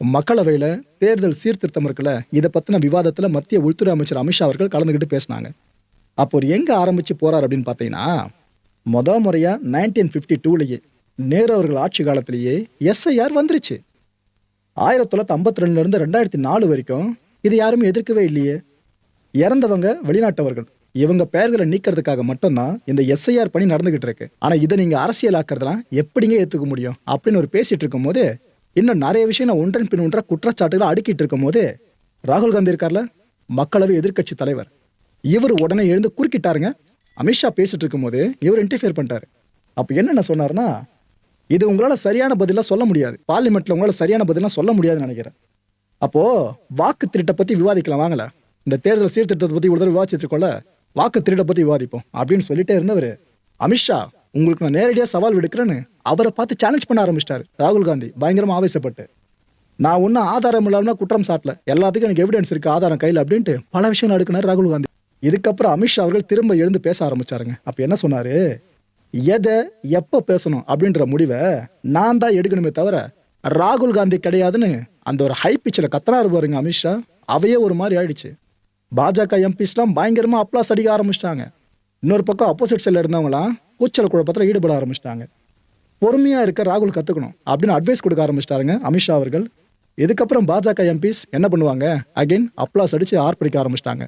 மக்களவையில் தேர்தல் சீர்திருத்தம் இருக்குல்ல இதை பற்றின விவாதத்தில் மத்திய உள்துறை அமைச்சர் அமித்ஷா அவர்கள் கலந்துக்கிட்டு பேசினாங்க. அப்போ ஒரு எங்கே ஆரம்பித்து போகிறார் அப்படின்னு பார்த்தீங்கன்னா மொதல் முறையாக நைன்டீன் ஃபிஃப்டி டூலேயே நேரு அவர்கள் ஆட்சி காலத்திலேயே எஸ்ஐஆர் வந்துருச்சு. ஆயிரத்தி தொள்ளாயிரத்தி ஐம்பத்தி ரெண்டுலேருந்து ரெண்டாயிரத்தி நாலு வரைக்கும் இது யாருமே எதிர்க்கவே இல்லையே. இறந்தவங்க வெளிநாட்டவர்கள். இவங்க பெயர்களை நீக்கிறதுக்காக மட்டும்தான் இந்த எஸ்ஐஆர் பணி நடந்துகிட்டு இருக்கு. ஆனால் இதை நீங்கள் அரசியலாக்குறதெல்லாம் எப்படிங்க ஏற்றுக்க முடியும் அப்படின்னு ஒரு பேசிட்டு இருக்கும்போது இன்னும் நிறைய விஷயம் நான் ஒன்றன் பின் ஒன்றா குற்றச்சாட்டுகளை அடுக்கிட்டு இருக்கும் போது ராகுல் காந்தி இருக்கார்ல? மக்களவை எதிர்க்கட்சி தலைவர். இவர் உடனே எழுந்து குறுக்கிட்டாருங்க. அமித்ஷா பேசிட்டு இருக்கும்போது இவர் இன்டர்ஃபியர் பண்ணிட்டாரு. அப்போ என்னென்ன சொன்னாருன்னா இது உங்களால் சரியான பதிலாக சொல்ல முடியாது. பார்லிமெண்ட்டில் உங்களால் சரியான பதிலாக சொல்ல முடியாதுன்னு நினைக்கிறேன். அப்போது வாக்கு திருட்டை பற்றி விவாதிக்கலாம் வாங்கல. இந்த தேர்தல் சீர்திருத்தத்தை பற்றி ஒரு தடவை விவாதிச்சிருக்கோம்ல வாக்கு திருட்டை பற்றி விவாதிப்போம் அப்படின்னு சொல்லிட்டே இருந்தவர் அமித்ஷா. உங்களுக்கு நான் நேரடியாக சவால் விடுக்கிறேன்னு அவரை பார்த்து சேலஞ்ச் பண்ண ஆரம்பிச்சிட்டாரு. ராகுல் காந்தி பயங்கரமாக ஆவேசப்பட்டு. நான் ஒன்றும் ஆதாரம் இல்லாம குற்றம் சாட்டல. எல்லாத்துக்கும் எனக்கு எவிடன்ஸ் இருக்குது ஆதாரம் கையில் அப்படின்ட்டு பல விஷயங்கள் அடுக்கினார் ராகுல் காந்தி. இதுக்கப்புறம் அமித்ஷா அவர்கள் திரும்ப எழுந்து பேச ஆரம்பிச்சாருங்க. அப்போ என்ன சொன்னார்? எதை எப்போ பேசணும் அப்படின்ற முடிவை நான் தான் எடுக்கணுமே தவிர ராகுல் காந்தி கிடையாதுன்னு அந்த ஒரு ஹை பிச்சில் கத்தனார் பாருங்க அமித்ஷா. அவையே ஒரு மாதிரி ஆயிடுச்சு. பாஜக எம்பிஸ்லாம் பயங்கரமாக அப்ளாஸ் அடிக்க ஆரம்பிச்சிட்டாங்க. இன்னொரு பக்கம் அப்போசிட் சைடில் இருந்தவங்களாம் கூச்சல் குழப்பத்தில் ஈடுபட ஆரம்பிச்சிட்டாங்க. பொறுமையாக இருக்க ராகுல் கற்றுக்கணும் அப்படின்னு அட்வைஸ் கொடுக்க ஆரம்பிச்சிட்டாருங்க. அமித்ஷா அவர்கள். இதுக்கப்புறம் பாஜக எம்பிஸ் என்ன பண்ணுவாங்க? அகைன் அப்ளாஸ் அடித்து ஆர்ப்பரிக்க ஆரம்பிச்சிட்டாங்க.